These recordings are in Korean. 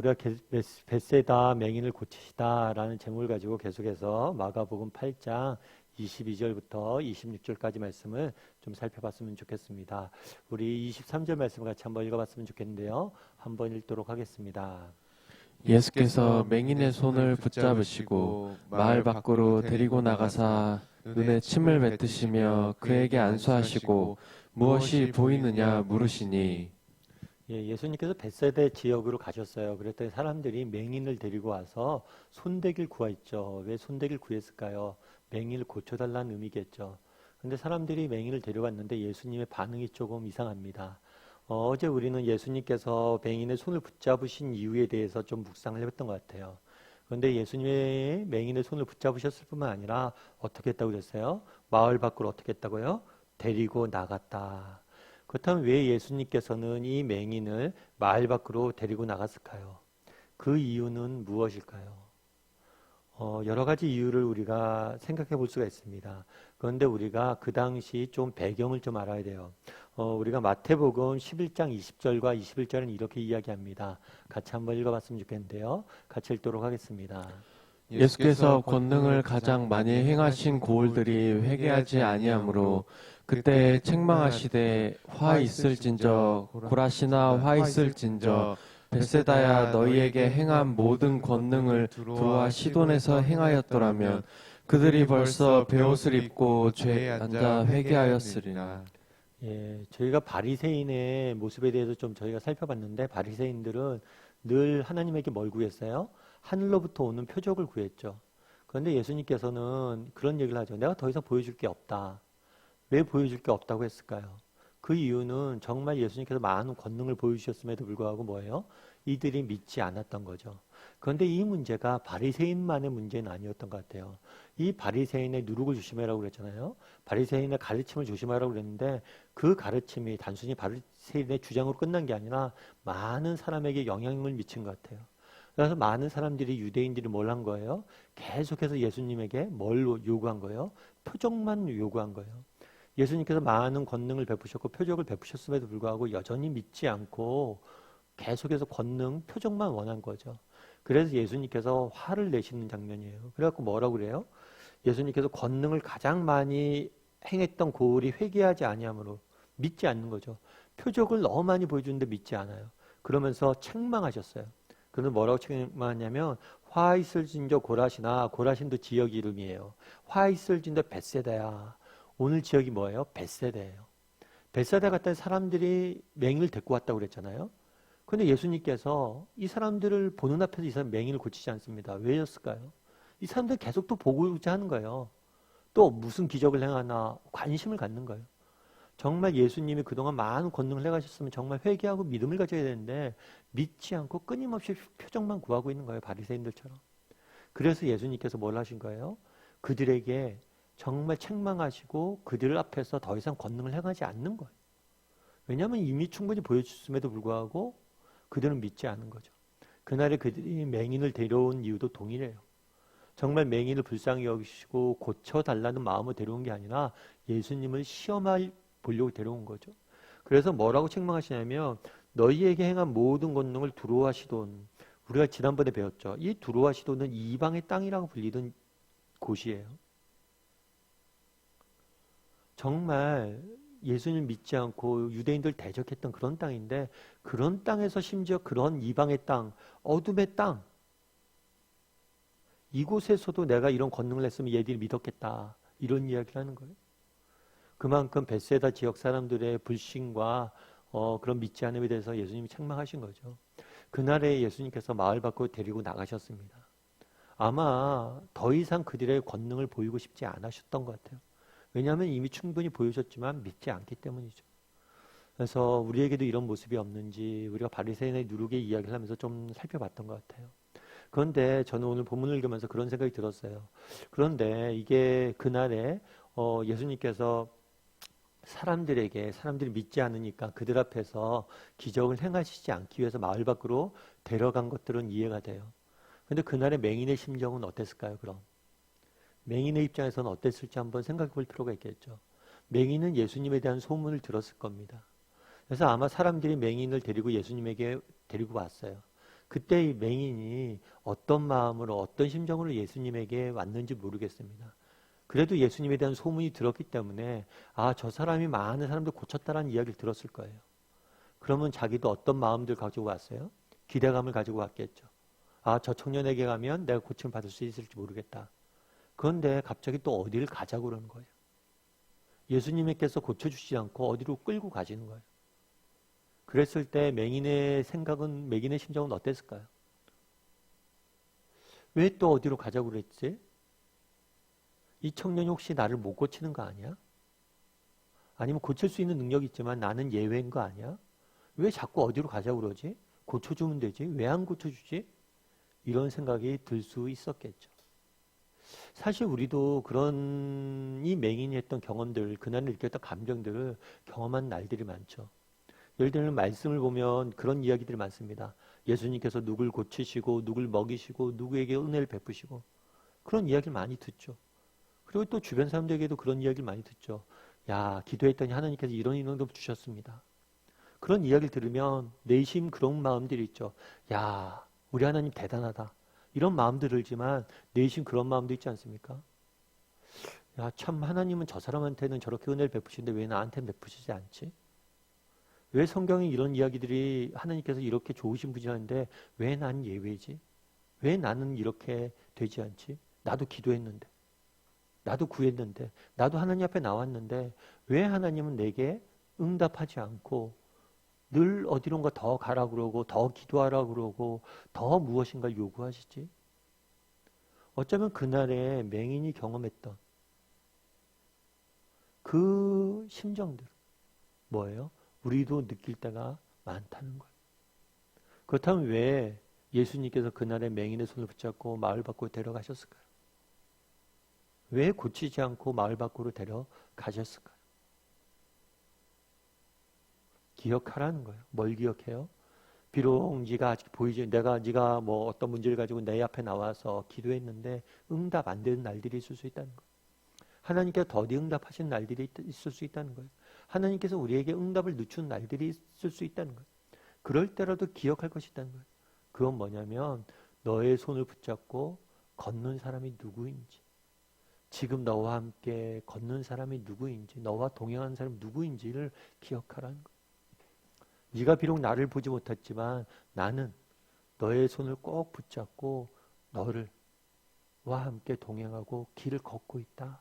우리가 베세다 맹인을 고치시다라는 제목을 가지고 계속해서 마가복음 8장 22절부터 26절까지 말씀을 좀 살펴봤으면 좋겠습니다. 우리 23절 말씀 같이 한번 읽어봤으면 좋겠는데요. 한번 읽도록 하겠습니다. 예수께서 맹인의 손을 붙잡으시고 마을 밖으로 데리고 나가사 눈에 침을 뱉으시며 그에게 안수하시고 무엇이 보이느냐 물으시니 예, 예수님께서 벳세대 지역으로 가셨어요. 그랬더니 사람들이 맹인을 데리고 와서 손대기를 구했죠. 왜 손대기를 구했을까요? 맹인을 고쳐달라는 의미겠죠. 근데 사람들이 맹인을 데려왔는데 예수님의 반응이 조금 이상합니다. 어, 제 우리는 예수님께서 맹인의 손을 붙잡으신 이유에 대해서 좀 묵상을 해봤던 것 같아요. 그런데 예수님의 맹인의 손을 붙잡으셨을 뿐만 아니라 어떻게 했다고 그랬어요? 마을 밖으로 어떻게 했다고요? 데리고 나갔다. 그렇다면 왜 예수님께서는 이 맹인을 마을 밖으로 데리고 나갔을까요? 그 이유는 무엇일까요? 어, 여러 가지 이유를 우리가 생각해 볼 수가 있습니다. 그런데 우리가 그 당시 좀 배경을 좀 알아야 돼요. 어, 우리가 마태복음 11장 20절과 21절은 이렇게 이야기합니다. 같이 한번 읽어봤으면 좋겠는데요. 같이 읽도록 하겠습니다. 예수께서 권능을 가장 많이 행하신 고을들이 회개하지 아니하므로 그때 책망하시되 화 있을진저 고라시나 화 있을진저 벳세다야 너희에게 행한 모든 권능을 두로와 시돈에서 행하였더라면 그들이 벌써 베옷을 입고 죄에 앉아 회개하였으리라 예, 저희가 바리새인의 모습에 대해서 좀 저희가 살펴봤는데 바리새인들은 늘 하나님에게 뭘 구했어요? 하늘로부터 오는 표적을 구했죠. 그런데 예수님께서는 그런 얘기를 하죠. 내가 더 이상 보여줄 게 없다. 왜 보여줄 게 없다고 했을까요? 그 이유는 정말 예수님께서 많은 권능을 보여주셨음에도 불구하고 뭐예요? 이들이 믿지 않았던 거죠. 그런데 이 문제가 바리새인만의 문제는 아니었던 것 같아요. 이 바리새인의 누룩을 조심하라고 그랬잖아요. 바리새인의 가르침을 조심하라고 그랬는데 그 가르침이 단순히 바리새인의 주장으로 끝난 게 아니라 많은 사람에게 영향을 미친 것 같아요. 그래서 많은 사람들이 유대인들이 뭘 한 거예요? 계속해서 예수님에게 뭘 요구한 거예요? 표적만 요구한 거예요. 예수님께서 많은 권능을 베푸셨고 표적을 베푸셨음에도 불구하고 여전히 믿지 않고 계속해서 권능, 표적만 원한 거죠. 그래서 예수님께서 화를 내시는 장면이에요. 그래갖고 뭐라고 그래요? 예수님께서 권능을 가장 많이 행했던 고을이 회개하지 아니함으로 믿지 않는 거죠. 표적을 너무 많이 보여주는데 믿지 않아요. 그러면서 책망하셨어요. 그는 뭐라고 책망하냐면 화 있을 진저 고라시나 고라신도 지역 이름이에요. 화 있을 진저 벳세다야. 오늘 지역이 뭐예요? 벳세다예요. 벳세다 갔다 사람들이 맹인을 데리고 왔다고 그랬잖아요. 근데 예수님께서 이 사람들을 보는 앞에서 이 사람 맹인을 고치지 않습니다. 왜였을까요? 이 사람들 계속 또 보고자 하는 거예요. 또 무슨 기적을 행하나 관심을 갖는 거예요. 정말 예수님이 그동안 많은 권능을 해가셨으면 정말 회개하고 믿음을 가져야 되는데 믿지 않고 끊임없이 표정만 구하고 있는 거예요. 바리새인들처럼. 그래서 예수님께서 뭘 하신 거예요? 그들에게 정말 책망하시고 그들 앞에서 더 이상 권능을 행하지 않는 거예요. 왜냐하면 이미 충분히 보여줬음에도 불구하고 그들은 믿지 않은 거죠. 그날에 그들이 맹인을 데려온 이유도 동일해요. 정말 맹인을 불쌍히 여기시고 고쳐달라는 마음으로 데려온 게 아니라 예수님을 시험할 보려고 데려온 거죠. 그래서 뭐라고 책망하시냐면 너희에게 행한 모든 권능을 두로와 시돈 우리가 지난번에 배웠죠. 이 두로와 시돈은 이방의 땅이라고 불리던 곳이에요. 정말 예수님 믿지 않고 유대인들 대적했던 그런 땅인데 그런 땅에서 심지어 그런 이방의 땅, 어둠의 땅 이곳에서도 내가 이런 권능을 했으면 얘들이 믿었겠다. 이런 이야기를 하는 거예요. 그만큼 베세다 지역 사람들의 불신과 어, 그런 믿지 않음에 대해서 예수님이 책망하신 거죠. 그날에 예수님께서 마을 밖으로 데리고 나가셨습니다. 아마 더 이상 그들의 권능을 보이고 싶지 않으셨던 것 같아요. 왜냐하면 이미 충분히 보여줬지만 믿지 않기 때문이죠. 그래서 우리에게도 이런 모습이 없는지 우리가 바리새인의 누룩의 이야기를 하면서 좀 살펴봤던 것 같아요. 그런데 저는 오늘 본문을 읽으면서 그런 생각이 들었어요. 그런데 이게 그날에 어, 예수님께서 사람들에게 사람들이 믿지 않으니까 그들 앞에서 기적을 행하시지 않기 위해서 마을 밖으로 데려간 것들은 이해가 돼요. 근데 그날의 맹인의 심정은 어땠을까요, 그럼? 맹인의 입장에서는 어땠을지 한번 생각해 볼 필요가 있겠죠. 맹인은 예수님에 대한 소문을 들었을 겁니다. 그래서 아마 사람들이 맹인을 데리고 예수님에게 데리고 왔어요. 그때 이 맹인이 어떤 마음으로 어떤 심정으로 예수님에게 왔는지 모르겠습니다. 그래도 예수님에 대한 소문이 들었기 때문에 아, 저 사람이 많은 사람들 고쳤다라는 이야기를 들었을 거예요. 그러면 자기도 어떤 마음들 가지고 왔어요? 기대감을 가지고 왔겠죠. 아, 저 청년에게 가면 내가 고침을 받을 수 있을지 모르겠다. 그런데 갑자기 또 어디를 가자고 그러는 거예요. 예수님께서 고쳐주시지 않고 어디로 끌고 가시는 거예요. 그랬을 때 맹인의 생각은, 맹인의 심정은 어땠을까요? 왜 또 어디로 가자고 그랬지? 이 청년이 혹시 나를 못 고치는 거 아니야? 아니면 고칠 수 있는 능력이 있지만 나는 예외인 거 아니야? 왜 자꾸 어디로 가자고 그러지? 고쳐주면 되지? 왜 안 고쳐주지? 이런 생각이 들 수 있었겠죠. 사실 우리도 그런 이 맹인이 했던 경험들, 그날 느꼈던 감정들을 경험한 날들이 많죠. 예를 들면 말씀을 보면 그런 이야기들이 많습니다. 예수님께서 누굴 고치시고, 누굴 먹이시고, 누구에게 은혜를 베푸시고, 그런 이야기를 많이 듣죠. 그리고 또 주변 사람들에게도 그런 이야기를 많이 듣죠. 야, 기도했더니 하나님께서 이런 인원도 주셨습니다. 그런 이야기를 들으면 내심 그런 마음들이 있죠. 야, 우리 하나님 대단하다. 이런 마음도 들지만 내심 그런 마음도 있지 않습니까? 야, 참 하나님은 저 사람한테는 저렇게 은혜를 베푸시는데 왜 나한테는 베푸시지 않지? 왜 성경에 이런 이야기들이 하나님께서 이렇게 좋으신 분이라는데 왜 난 예외지? 왜 나는 이렇게 되지 않지? 나도 기도했는데. 나도 구했는데. 나도 하나님 앞에 나왔는데 왜 하나님은 내게 응답하지 않고 늘 어디론가 더 가라 그러고 더 기도하라 그러고 더 무엇인가 요구하시지? 어쩌면 그날에 맹인이 경험했던 그 심정들 뭐예요? 우리도 느낄 때가 많다는 거예요. 그렇다면 왜 예수님께서 그날에 맹인의 손을 붙잡고 마을 밖으로 데려가셨을까요? 왜 고치지 않고 마을 밖으로 데려가셨을까요? 기억하라는 거예요. 뭘 기억해요? 비록 네가 아직 보이지 내가 네가 뭐 어떤 문제를 가지고 내 앞에 나와서 기도했는데 응답 안 되는 날들이 있을 수 있다는 거예요. 하나님께서 더디 응답하신 날들이 있- 있을 수 있다는 거예요. 하나님께서 우리에게 응답을 늦춘 날들이 있을 수 있다는 거예요. 그럴 때라도 기억할 것이 있다는 거예요. 그건 뭐냐면 너의 손을 붙잡고 걷는 사람이 누구인지 지금 너와 함께 걷는 사람이 누구인지 너와 동행하는 사람이 누구인지를 기억하라는 거예요. 네가 비록 나를 보지 못했지만 나는 너의 손을 꼭 붙잡고 너를 와 함께 동행하고 길을 걷고 있다.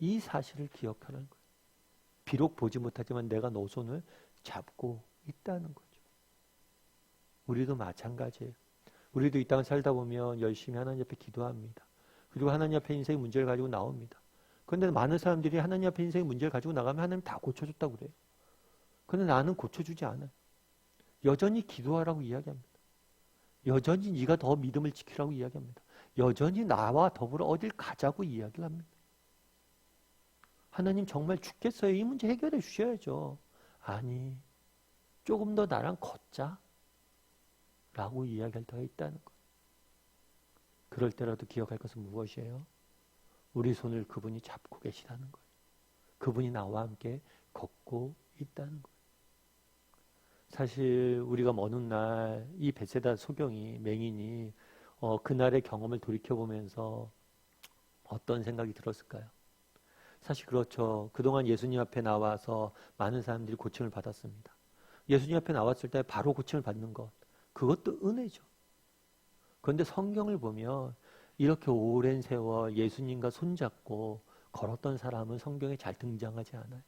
이 사실을 기억하라는 거예요. 비록 보지 못하지만 내가 너 손을 잡고 있다는 거죠. 우리도 마찬가지예요. 우리도 이 땅을 살다 보면 열심히 하나님 앞에 기도합니다. 그리고 하나님 앞에 인생의 문제를 가지고 나옵니다. 그런데 많은 사람들이 하나님 앞에 인생의 문제를 가지고 나가면 하나님 다 고쳐줬다고 그래요. 근데 나는 고쳐주지 않아요. 여전히 기도하라고 이야기합니다. 여전히 네가 더 믿음을 지키라고 이야기합니다. 여전히 나와 더불어 어딜 가자고 이야기를 합니다. 하나님 정말 죽겠어요. 이 문제 해결해 주셔야죠. 아니, 조금 더 나랑 걷자. 라고 이야기할 때가 있다는 거예요. 그럴 때라도 기억할 것은 무엇이에요? 우리 손을 그분이 잡고 계시다는 거예요. 그분이 나와 함께 걷고 있다는 거예요. 사실 우리가 먼 훗날 이 베세다 소경이 맹인이 어, 그날의 경험을 돌이켜 보면서 어떤 생각이 들었을까요? 사실 그렇죠. 그동안 예수님 앞에 나와서 많은 사람들이 고침을 받았습니다. 예수님 앞에 나왔을 때 바로 고침을 받는 것. 그것도 은혜죠. 그런데 성경을 보면 이렇게 오랜 세월 예수님과 손잡고 걸었던 사람은 성경에 잘 등장하지 않아요.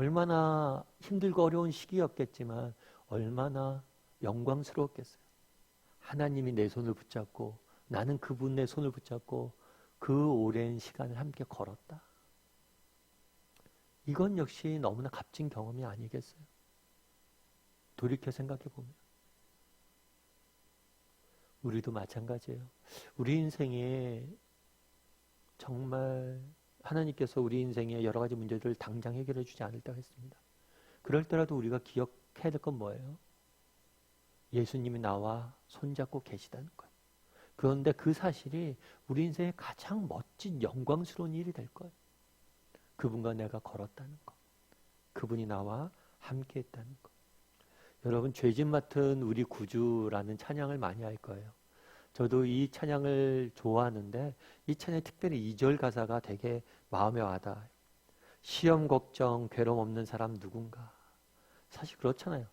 얼마나 힘들고 어려운 시기였겠지만 얼마나 영광스러웠겠어요. 하나님이 내 손을 붙잡고 나는 그분의 손을 붙잡고 그 오랜 시간을 함께 걸었다. 이건 역시 너무나 값진 경험이 아니겠어요? 돌이켜 생각해 보면. 우리도 마찬가지예요. 우리 인생에 정말 하나님께서 우리 인생의 여러 가지 문제들을 당장 해결해 주지 않을 때가 있습니다. 그럴 때라도 우리가 기억해야 될 건 뭐예요? 예수님이 나와 손잡고 계시다는 거예요. 그런데 그 사실이 우리 인생의 가장 멋진 영광스러운 일이 될 거예요. 그분과 내가 걸었다는 것. 그분이 나와 함께 했다는 것. 여러분 죄짓 맡은 우리 구주라는 찬양을 많이 할 거예요. 저도 이 찬양을 좋아하는데 이 찬양 특별히 2절 가사가 되게 마음에 와닿아요. 시험 걱정 괴로움 없는 사람 누군가. 사실 그렇잖아요.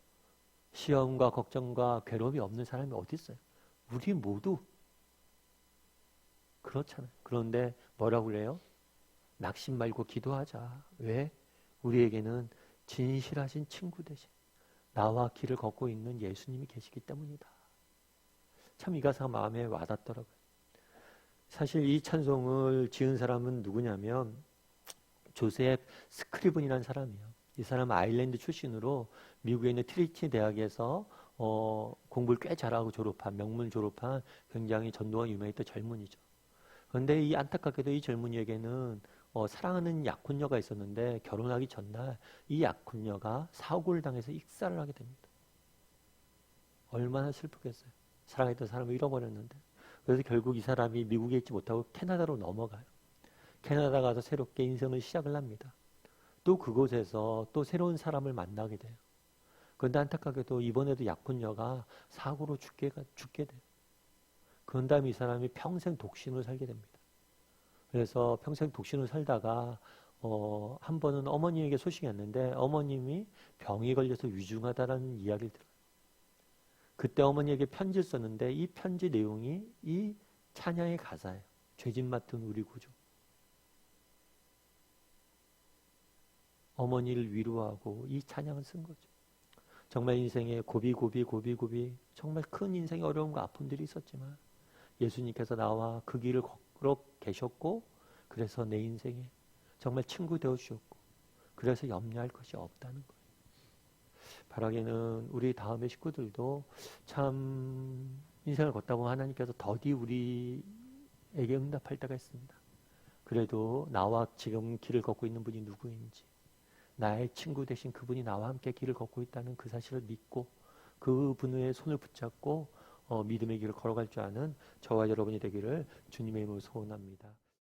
시험과 걱정과 괴로움이 없는 사람이 어디 있어요? 우리 모두 그렇잖아요. 그런데 뭐라고 그래요? 낙심 말고 기도하자. 왜? 우리에게는 진실하신 친구 대신 나와 길을 걷고 있는 예수님이 계시기 때문이다. 참 이 가사가 마음에 와닿더라고요. 사실 이 찬송을 지은 사람은 누구냐면 조셉 스크리븐이라는 사람이에요. 이 사람은 아일랜드 출신으로 미국에 있는 트리티 대학에서 어, 공부를 꽤 잘하고 졸업한 명문 졸업한 굉장히 전도가 유명했던 젊은이죠. 그런데 이 안타깝게도 이 젊은이에게는 어, 사랑하는 약혼녀가 있었는데 결혼하기 전날 이 약혼녀가 사고를 당해서 익사를 하게 됩니다. 얼마나 슬프겠어요. 사랑했던 사람을 잃어버렸는데. 그래서 결국 이 사람이 미국에 있지 못하고 캐나다로 넘어가요. 캐나다 가서 새롭게 인생을 시작을 합니다. 또 그곳에서 또 새로운 사람을 만나게 돼요. 그런데 안타깝게도 이번에도 약혼녀가 사고로 죽게, 가- 죽게 돼요. 그런 다음에 이 사람이 평생 독신으로 살게 됩니다. 그래서 평생 독신으로 살다가 어, 한 번은 어머니에게 소식이 왔는데 어머님이 병이 걸려서 위중하다라는 이야기를 들어요. 그때 어머니에게 편지를 썼는데 이 편지 내용이 이 찬양의 가사예요. 죄짓 맡은 우리 구주. 어머니를 위로하고 이 찬양을 쓴 거죠. 정말 인생에 고비 고비 고비 고비 정말 큰 인생의 어려움과 아픔들이 있었지만 예수님께서 나와 그 길을 걸어 계셨고 그래서 내 인생에 정말 친구 되어 주셨고 그래서 염려할 것이 없다는 거예요. 바라기는 우리 다음의 식구들도 참 인생을 걷다 보면 하나님께서 더디 우리에게 응답할 때가 있습니다. 그래도 나와 지금 길을 걷고 있는 분이 누구인지 나의 친구 대신 그분이 나와 함께 길을 걷고 있다는 그 사실을 믿고 그 분의 손을 붙잡고 어, 믿음의 길을 걸어갈 줄 아는 저와 여러분이 되기를 주님의 이름으로 소원합니다.